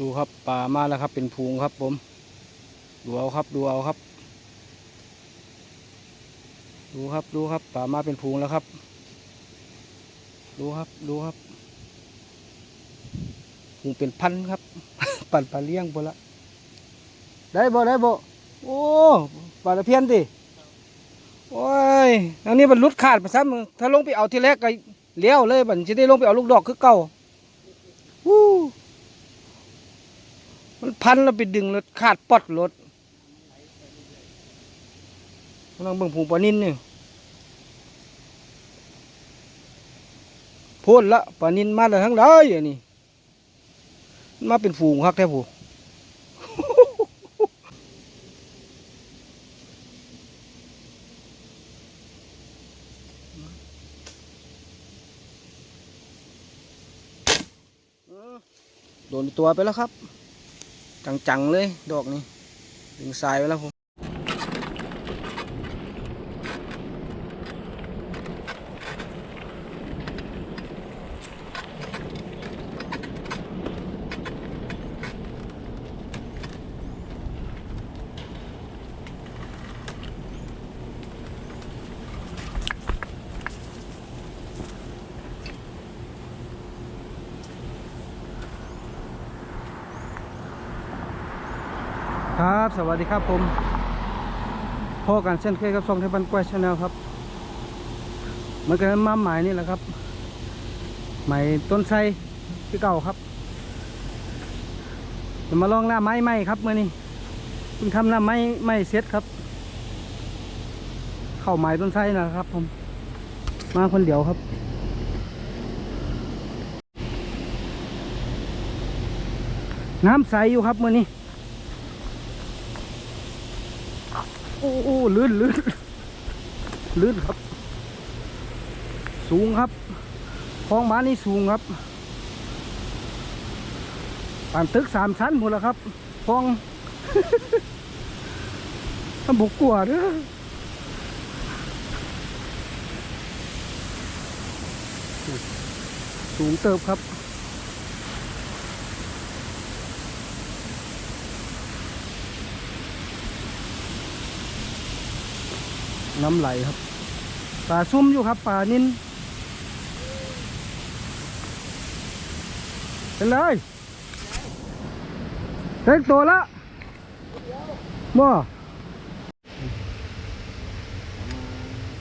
ดูครับป่ามาแล้วครับเป็นพุงครับผมดูเอาครับดูเอาครับ ดูครับดูครับป่ามาเป็นพุงแล้วครับ ดูครับดูครับพุงเป็นพันครับ ปั่นปลาเลี้ยงพอละได้บ่ได้บ่โอ้ปลาตะเพียนดิโอ้ยอันนี้มันลุดขาดไปซ้ำถ้าลงไปเอาทีแรกก็เลี้ยวเลยบัดจะได้ลงไปเอาลูกดอกคือเก่าวู้ันพันแล้วไปดึงรถขาดปอดรถกำลังเบิ่งผูปลานินนี่พูดละปลานินมาแล้วทั้งได้อันนี้มาเป็นฝูงครับแท้ผูโดนตัวไปแล้วครับ จังๆเลย ดอกนี้ดึงสายไปแล้วผม วัสดีครับผมพอกันเช่นเคยครับช่องเทปันกล้วยชาแนลครับเหมันก็มาหมายนี่แหละครับหมายต้นไทรที่เก่าครับจะมาลองหน้าไม้ไหมครับเมื่อนี้เพิ่งทำหน้าไม้ไม้เสร็จครับ เข้าหมายต้นไทรนะครับ ผม มาคนเดียวครับน้ำใสอยู่ครับเมื่อนี้ อ้โอ้ลื่นลื่นลื่นครับ สูงครับคลองบ้านี่สูงครับป่านตึกสามชั้นหมดแล้วครับคลองทำบุกกลัวเด้อสูงเติบครับ น้ำไหลครับปลาซุ่มอยู่ครับปลานินเป็นเลยเต็กตัวละบ่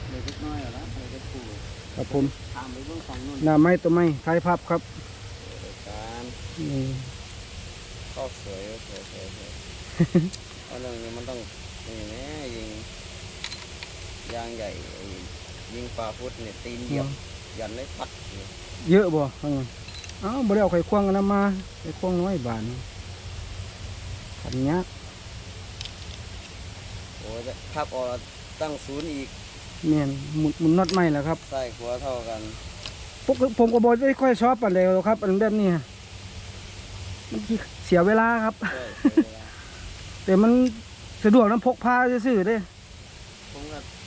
เล็กน้อยเหรอละเล็กคู่ครับผมตามไปเบื้องฝั่งนู้นหน้าไม้ตัวไม้ท้ายพับครับการนี่ก็สวยสวยสวยสวยเพราะเรื่องนี้มันต้องอย่างนี้ยิง ยางใหญ่ยิงปลาพุทธเนี่ยตีนเหยียบยันเลยปัดอยู่เยอะบ่เออเอ้าบ่ได้เอาไข่ควงกันนำมาไข่ควงน้อยบานขันยักษ์โอ้ยทับออกตั้งศูนย์อีกแม่นหมุนหมุนน็อตไม้แหละครับใส่ขวาเท่ากันพวกผมก็บ่ได้ค่อยชอบปานใดหรอกครับอันแบบนี้มันเสียเวลาครับ ใช่ใช้เวลาแต่มันสะดวกน้ำพกพาซื่อๆเด้ผ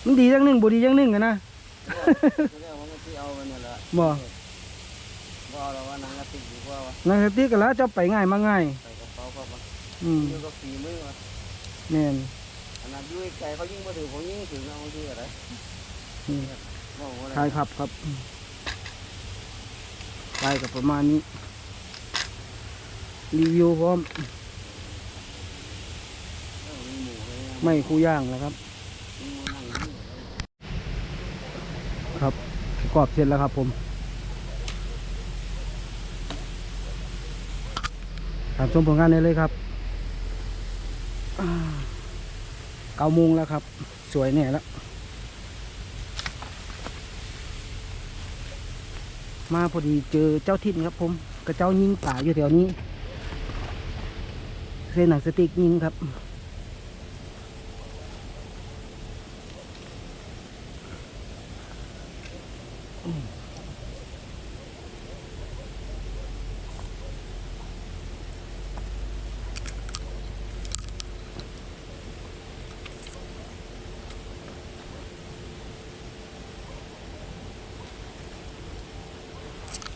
มก็มันดีอย่างหนึ่งบ่ดีอย่างหนึ่งอะนะเขาเรียกว่ามันที่เอาไปเนี่ยแหละบ่บ่เอาแล้วว่าหนังกระติกดีกว่าวะหนังสติ๊กกันแล้วเจ้าไปง่ายมาง่าย ใส่กระเป๋าเข้ามาอืมอยู่กับฝีมือวะแม่นขนาดอยุ่ยไก่เขายิ่งมาถือผมยิ่งถึงเอาที่อะไรอืมบอกว่าอะไรใช่ครับครับไปกับประมาณนี้ รีวิวพร้อมเออมีหมูเลยนะไม่คู่ย่างแล้วครับ มีหมูนั่งอยู่ ครับกรอบเสร็จแล้วครับผมตามชมผลงานได้เลยครับเก้าโมงแล้วครับ สวยแน่แล้วมาพอดีเจอเจ้าถิ่นครับ ผมกระเจ้ายิงป่าอยู่แถวนี้เส้นหนังสติ๊กยิงครับ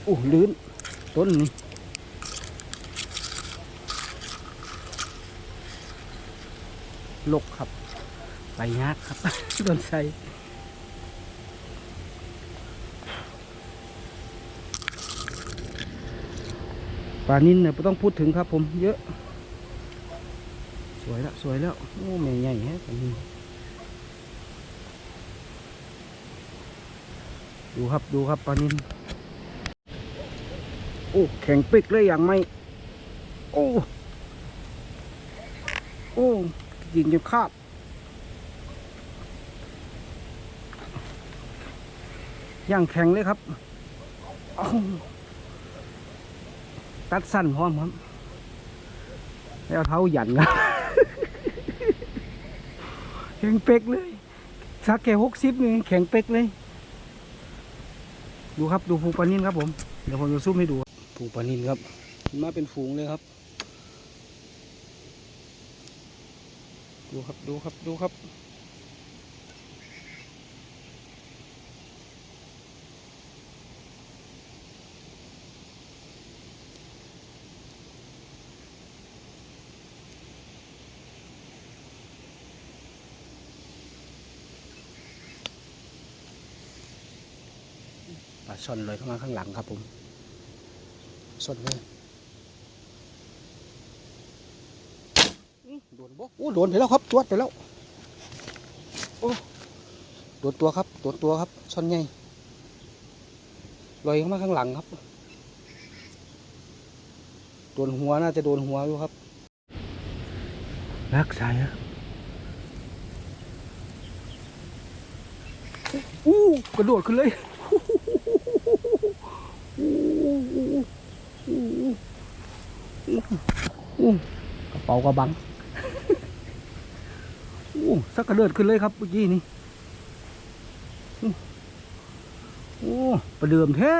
โอ้ลื่นต้นนี้ลกครับไปยากครับต้นไทรปลานินเนี่ยต้องพูดถึงครับผมเยอะ สวยแล้วสวยแล้ว โอ้แม่ใหญ่ฮะปลานินดูครับดูครับปลานิน โอ้แข็งปิกเลยอย่างไม่โอ้โอ้ยิงจนคาบย่างแข็งเลยครับตัดสั้นพร้อมครับ แล้วเท้าหยันนะแข็งเป๊กเลยสักแค่หกสิบนี่แข็งเป๊กเลย ดูครับดูผูปานินครับผม เดี๋ยวผมจะซูมให้ดู ผูปลานินครับมาเป็นฝูงเลยครับ ดูครับดูครับดูครับปลาช่อนเลยเข้ามาข้างหลังครับผม ช่อนเลยอื้อโดนบ่โอ้โดนไปแล้วครับจวดไปแล้วโอ้โดนตัวครับโดนตัวครับช่อนใหญ่ลอยเข้ามาข้างหลังครับโดนหัวน่าจะโดนหัวอยู่ครับรักสายครับอู้กระโดดขึ้นเลยอู้ กระเป๋ากระบังอู้สักกระเดิดขึ้นเลยครับเมื่อกี้นี้โอ้ประเดิมแท้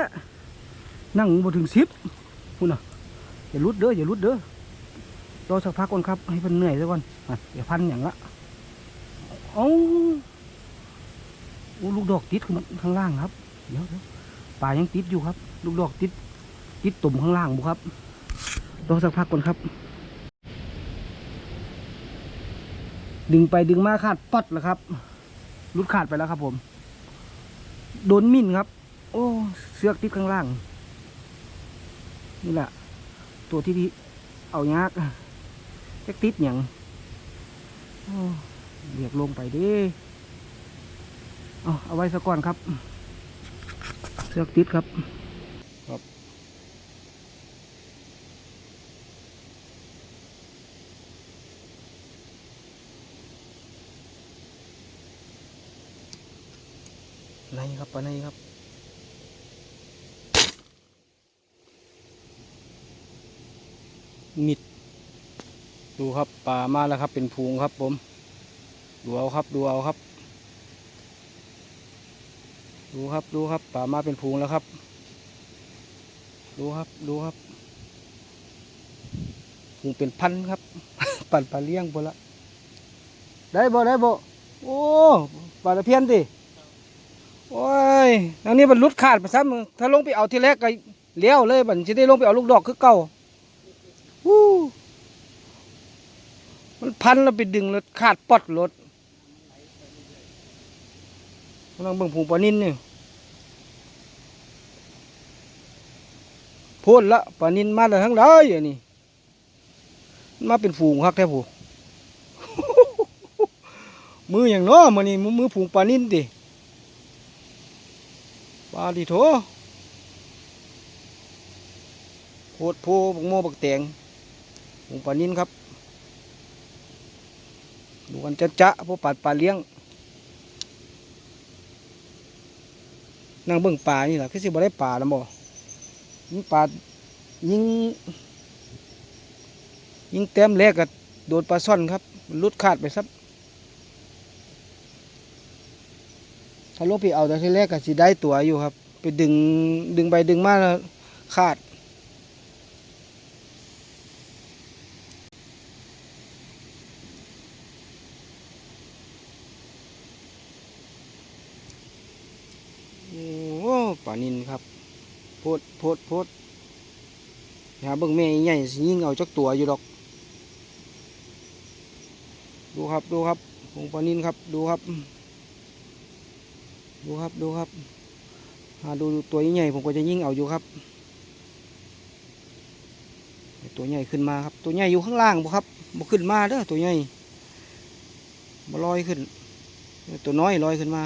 นั่งมาถึงสิบคุณน่ะอย่าลุดเด้ออย่าลุดเด้อรอสักพักก่อนครับให้เพันเหนื่อยซะก่อนอะอย่าพันอย่างละเอ้าโอ้ลูกดอกติดขึ้นมาข้างล่างครับ เดี๋ยวเดี๋ยวปลายังติดอยู่ครับ ลูกดอกติด ติดตุ่มข้างล่างบุครับรอสักพักก่อนครับ ดึงไปดึงมาขาดปัดแล้วครับรุดขาดไปแล้วครับ ผมโดนมิ่นครับ โอ้ เสือกติดข้างล่าง นี่แหละตัวที่ที่เอายากแค่ติดอย่างโอ้เรียกลงไปดิเอาเอาไว้สักก่อนครับ เสือกติดครับ ในครับปลาในครับมิด ดูครับปลามาแล้วครับ เป็นพูงครับผม ดูเอาครับ ดูเอาครับ ดูครับดูครับปลามาเป็นพูงแล้วครับ ดูครับดูครับพูงเป็นพันครับ ปั่นปลาเลี้ยงพอละได้บ่ได้บ่โอ้ปลาตะเพียนติ โอ้ยอันนี้มันลุดขาดไปซ้ำถ้าลงไปเอาทีแรกก็เลี้ยวเลยบัดจะได้ลงไปเอาลูกดอกคือเก่าวู้มันพันแล้วไปดึงแล้วขาดปอดรถกำลังเบิ่งผูปลานินนี่พูดละปลานินมาแล้วทั้งหลายอันนี้มันมาเป็นฝูงคักแท้ผู้มืออย่างนาะมันนี่มือมือฝูงปลานินติาดิโถโพดโพบักโมบักแตงหมูปลานินครับ ดูกันจะจะพวกปัดปลาเลี้ยง นั่งเบิ่งปลานี่แหละคือสิบ่ได้ปลาแล้วบ่ยิงปลายิง ยิงแต้มแรกก็โดนปลาซ่อนครับลุดขาดไปซับ ถ้าลงไปเอาแต่ที่แรกก็สิได้ตัวอยู่ครับ ไปดึงดึงไปดึงมาแล้วขาด โอ้ปานินครับโพดโพดโพดหาเบิ่งแม่ใหญ่สิยิงเอาจักตัวอยู่ดอก ดูครับดูครับผงปลานินครับดูครับ ดูครับดูครับหาดูตัวใหญ่ผมก็จะยิ่งเอาอยู่ครับ ตัวใหญ่ขึ้นมาครับ ตัวใหญ่อยู่ข้างล่างบ่ครับบ่ขึ้นมาเด้อตัวใหญ่บ่ลอยขึ้น ตัวน้อยลอยขึ้นมา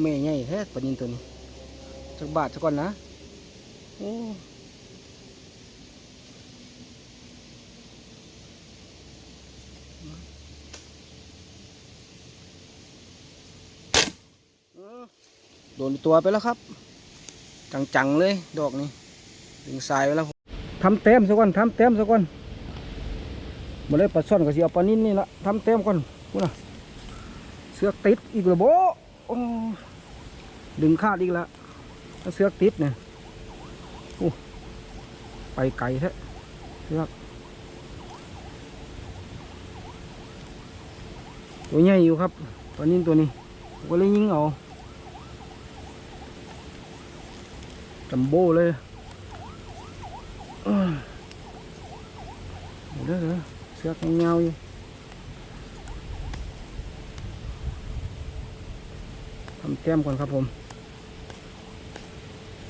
แม่ใหญ่แท้ปนินตัวนี้จักบาทซะก่อนนะโอ้โดนตัวไปแล้วครับ จังๆเลยดอกนี้ดึงสายไปแล้วทำเต็มซะก่อนทำเต็มซะก่อนมาเลยปลาช่อนกับสิเอาปลานินนี่ละทำเต็มก่อนกูนะเสือกติดอีกแล้วบโอ้ ดึงคาดอีกแล้วเสือกติดเนี่ยโอ้ไปไกลแท้เสือกตัวใหญ่อยู่ครับปลานินตัวนี้ก็เลยยิงเอาจัมโบ้เลยเด้อเสือกยังเงาอยู่ทำแก้มก่อนครับผม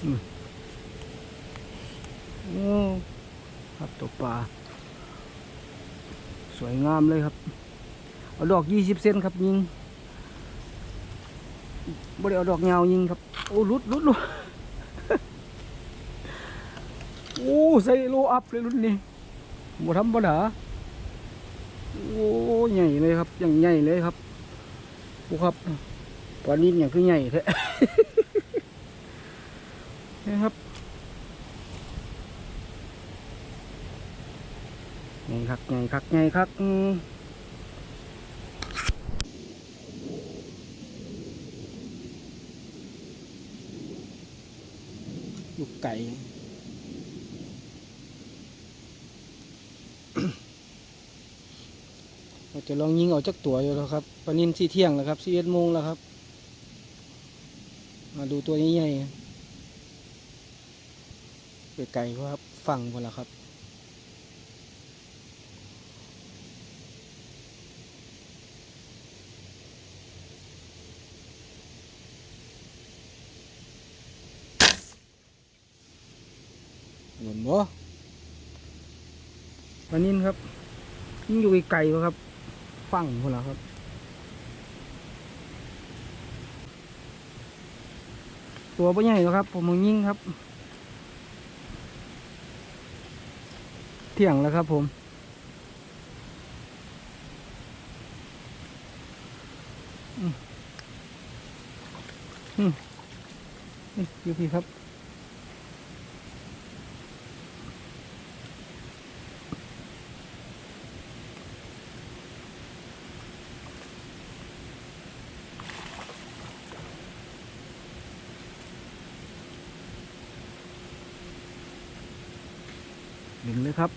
โอ้ครับตกปลา สวยงามเลยครับ เอาดอกยี่สิบเซนครับยิงบ่ได้เอาดอกเงายิงครับ โอ้ลุดลุดลุดโอ้ใส่โลอัพเลยรุ่นนี้บ่ธรรมดาโอ้ใหญ่เลยครับอย่างใหญ่เลยครับโอ้ครับปลานินอย่างคือใหญ่แท้ นี่ครับใหญ่คักใหญ่คักใหญ่คักอืมลูกไก่เราจะลองยิงเอาจักตัวอยู่แล้วครับปานินสี่เที่ยงแล้วครับสี่เอ็ดโมงแล้วครับ มาดูตัวใหญ่ๆ ไกลๆครับฝั่งหมดแล้วครับเห็นบ่ปลานินครับยิ่งอยู่ไกลๆวะครับฟังพวกเราครับตัวไม่ใหญ่หรอกครับ ผมมึงยิ่งครับ เที่ยงแล้วครับผมอืมอืมนี่อยู่พี่ครับ งเลยครับ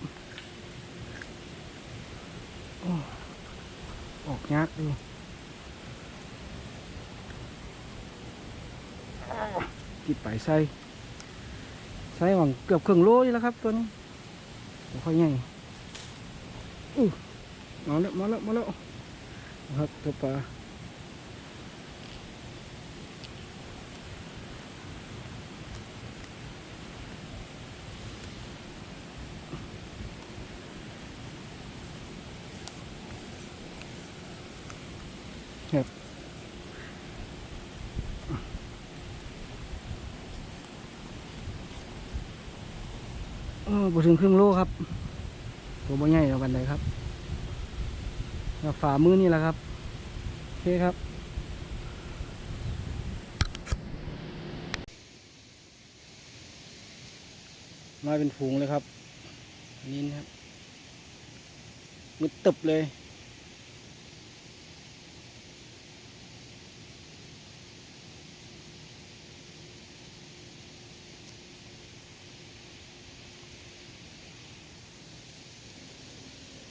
ออกยากดูจิบไปใส่ใส่หวังเกือบครึ่งโลนี่แล้วครับตัวนี้ค่อยใหญ่อู้มาแล้วมาแล้วมาแล้วครับตัวปลา เออ บุถึงครึ่งโลครับ ตัวบ่ใหญ่แล้วบันไดครับฝ่ามือนี่แหละครับ โอเคครับ มาเป็นฝูงเลยครับ นี่นะครับมึดตึบเลย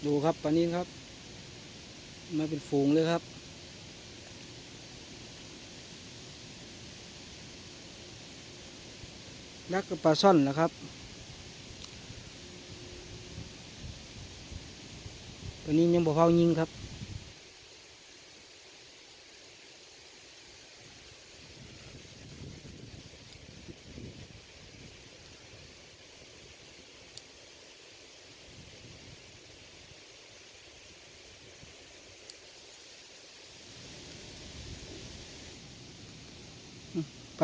ดูครับปลานินครับ มาเป็นฝูงเลยครับ รักกับปลาซ่อนนะครับ ตัวนี้ยังบ่เผายิงครับ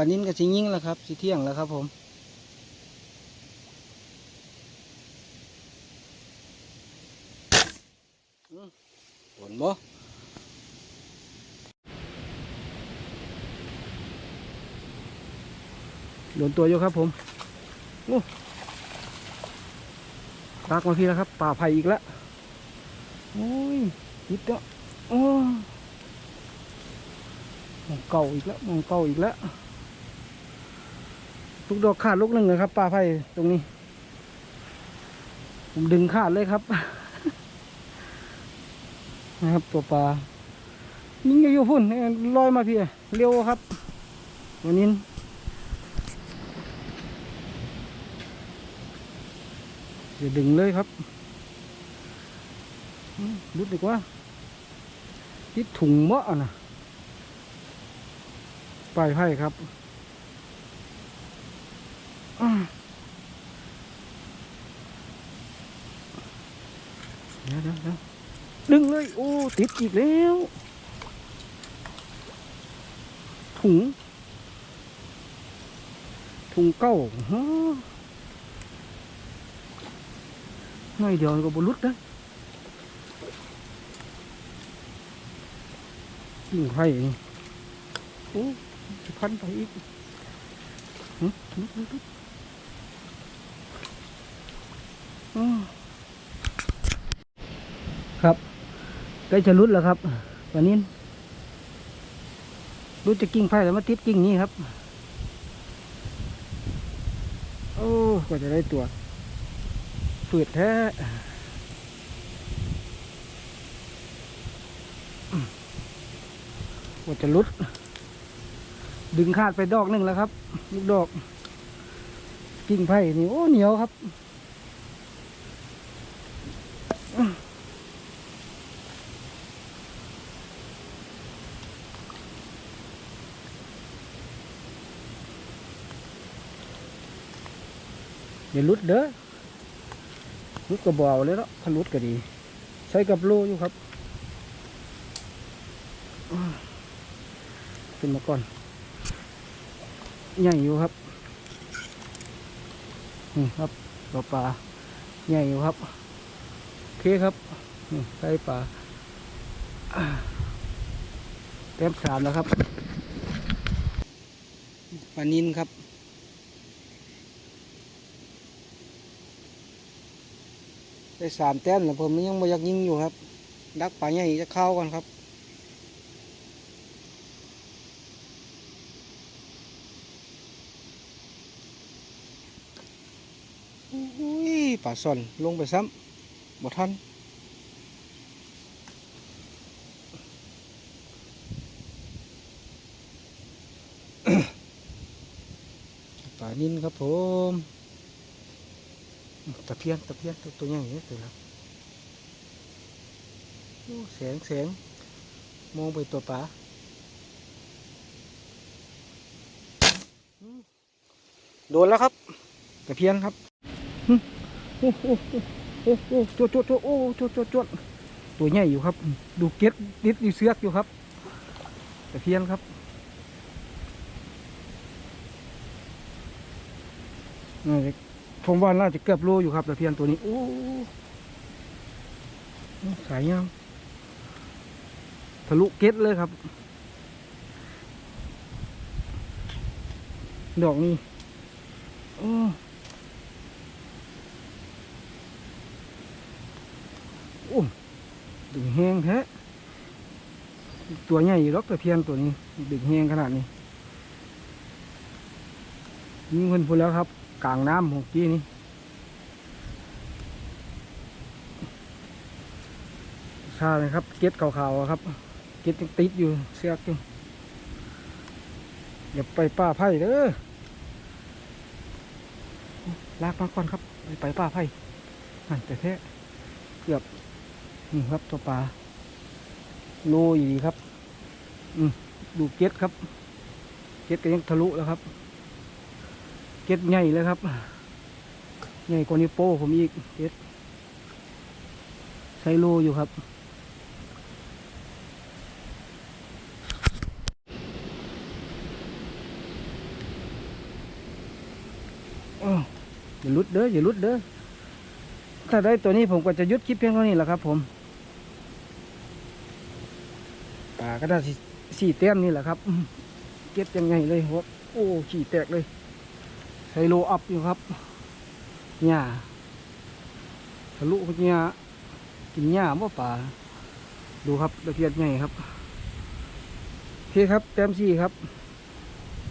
านินกับสิยิ่งแล้วครับสิเที่ยงแล้วครับผมอืมผลบ่โดนตัวอยู่ครับผมโอ้ลากมาพี่แล้วครับ ป่าไผ่อีกแล้วโอ้ยติดแล้วโอ้มองเก่าอีกแล้วมองเก่าอีกแล้ว ลูกดอกขาดลูกหนึ่งเลยครับปลาไผ่ตรงนี้ ผมดึงขาดเลยครับนะครับตัวปลานิ่งอยู่พุ่นลอยมาพี่เร็วครับวันนี้เดี๋ยวดึงเลยครับรุดดีกว่าติดถุงมะอะนะปลายไผ่ครับ เดี๋ยวเดี๋ยวเดี๋ยวดึงเลย โอ้ ติดอีกแล้ว ถุง ถุงเก้าฮะง่ายเดียวก็บรุษนะยิ่งไฟนี่โอ้จะพันไปอีก หึลุกลุกลุกอ้อ ครับใกล้จะรุดแล้วครับวันนี้รุดจะกิ่งไผ่แล้วมาติดกิ่งนี้ครับ โอ้กว่าจะได้ตัวฝืดแท้กว่าจะรุด ดึงขาดไปดอกหนึ่งแล้วครับลูกดอก กิ่งไผ่นี่โอ้เหนียวครับ อย่าลุดเด้อลุดก็บ่เอาเลยเนาะถ้าลุดก็ดี ใช้กับโลอยู่ครับขึ้นมาก่อนใหญ่อยู่ครับนี่ครับปลาปลาใหญ่อยู่ครับโอเคครับนี่ไก่ปลาอ่าเต็มสามแล้วครับปลานินครับ ได้สามแต้มแล้วผมยังไม่อยากยิงอยู่ครับ ดักปลาใหญ่จะเข้าก่อนครับอุ้ยปลาซ่อนลงไปซ้ำบ่ทันปลานินครับผม ตะเพียนตะเพียนตัวตัวใหญ่เนี่ยตัวละโอ้แสงแสงมองไปตัวปลาโดนแล้วครับตะเพียนครับโอ้โหโอ้โหโอ้โจวดจวดจวดโอ้จวดจวดจวดตัวใหญ่อยู่ครับ ดูเก็ดดิดอยู่เสือกอยู่ครับตะเพียนครับน่าจะ ผมว่าน่าจะเกือบโลอยู่ครับตะเพียนตัวนี้โอ้สายยาวทะลุเก็ตเลยครับ ดอกนี้โอ้โอ้ดึงแห้งแท้ตัวใหญ่อยู่หรอกตะเพียนตัวนี้ ดึงแห้งขนาดนี้ยิงเพิ่นพูดแล้วครับ กลางน้ำของกี้นี่ชาเลยครับ เก็ดขาวๆครับเก็ดยังติดอยู่เสือกอยู่อย่าไปป้าไผ่เด้อลากมาก่อนครับ ไปไปป้าไผ่นั่นแต่แท้เกือบนี่ครับตัวปลาโลอยู่ดีครับ อืมดูเก็ดครับ เก็ดก็ยังทะลุแล้วครับ ก็ดใหญ่เลยครับ ใหญ่กว่านิ้วโป้ผมอีกเก็ดใช้โลอยู่ครับอ้าวอย่าลุดเด้อ อย่าลุดเด้อ ถ้าได้ตัวนี้ผมก็จะยุดคลิปเพียงเท่านี้แหละครับผมป่าก็ได้สี่เต้มนี่แหละครับ เก็บยังไงเลยหัวโอ้ ขี่แตกเลย ใส่โลอัพอยู่ครับหญ้าทะลุพวกหญ้ากินหญ้าบ่ป่าดูครับตะเพียนใหญ่ครับโอเคครับแต้มสี่ครับ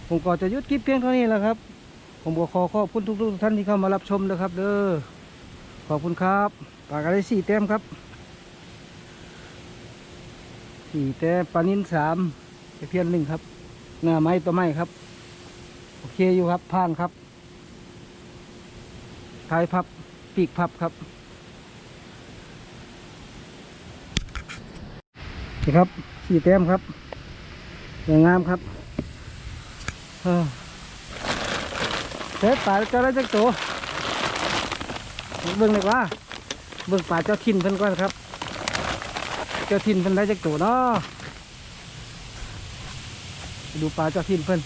ผมก็จะยุดคลิปเพียงเท่านี้แหละครับ ผมก็ขอขอบคุณทุกๆท่านที่เข้ามารับชมนะครับ เด้อขอบคุณครับปลากระได้สี่แต้มครับสี่แต้มปลานินสามตะเพียนหนึ่งครับหน้าไม้ตัวไม้ครับ โอเคอยู่ครับผ่านครับ ท้ายพับ ปีกพับครับ นี่ครับสี่แต้มครับสวยงามครับเออเสร็จป่าเจ้าได้จักตัวเบิ่งเลยว่าเบิ่งป่าเจ้าทินเพิ่นก่อนครับ เจ้าทินเพิ่นได้จักตัวเนาะดูปลาเจ้าทินเพิ่น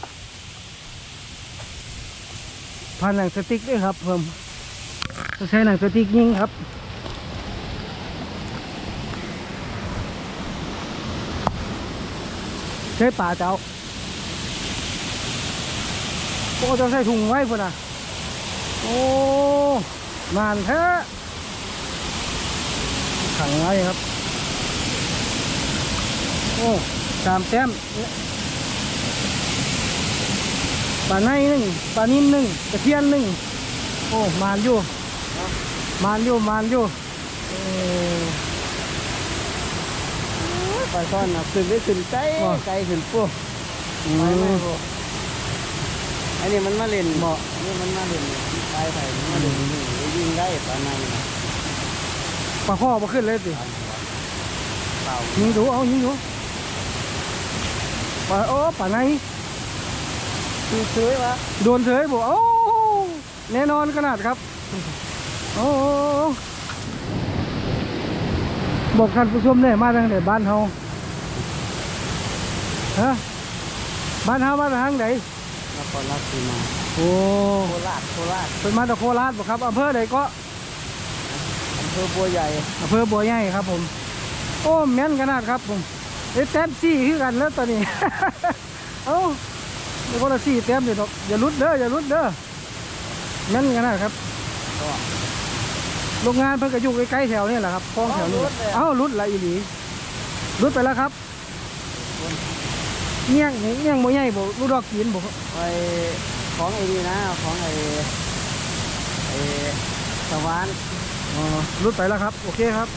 ผ่านหนังสติ๊กด้วยครับผมต้อง ใช้หนังสติ๊กยิงครับใช้ป่าเจ้าโอ้จะใส่ถุงไว้พุ่นอะ โอ้นานแท้ขังไว้ครับ โอ้สามแต้มปลาในหนึ่งปลานิ่มหนึ่งตะเพียนหนึ่งโอ้ มานอยู่ มานอยู่มานอยู่เออปลาซ่อนนะขึ้นได้ขึ้นไกลบ่ไกลขึ้นปุ๊บอืไปไม่มปุ๊บอันนี้มันมาเล่นบ่อันนี่มันมาเล่นตายไปมันมาเล่นนี่ยิงได้ปลาในนะปลาข้อมาขึ้นเลยสิปลาหัวเปล่ายิงดูเอายิงดูปลาโอ้ปลาในคือซื้อวะโดนเฉยบอกโอ้แน่นอนขนาดครับ โอ้บอกท่านผู้ชมเนี่ยมาทางไหนบ้านเฮาฮะบ้านเฮามาทางไหนนครราชสีมาโอ้โคราชโคราชเป็นมาจากโคราชบ่ครับอำเภอไหนก็อำเภอบัวใหญ่อำเภอบัวใหญ่ครับผม โอ้แม่นขนาดครับผมเอ้ยแต้มสี่คือกันแล้วตอนนี้ เอ้าเดี๋ยวคนละสี่แต้มเดี๋ยวดอกอย่าลุดเด้ออย่าลุดเด้อแม่นขนาดครับก็ โรงงานเพิ่งก็อยู่ใกล้ๆแถวนี่แหละครับคลองแถวนี้เอ้ารุดเลยอะเอ้ารุดละอีหลีรุดไปแล้วครับเงี้ยงนี่เงี้ยงบ่ใหญ่บ่ลูกดอกกินบ่ไอของไอ้นี่นะของไอ้ไอ้ขสวานอ๋อรุดไปแล้วครับ โอเคครับ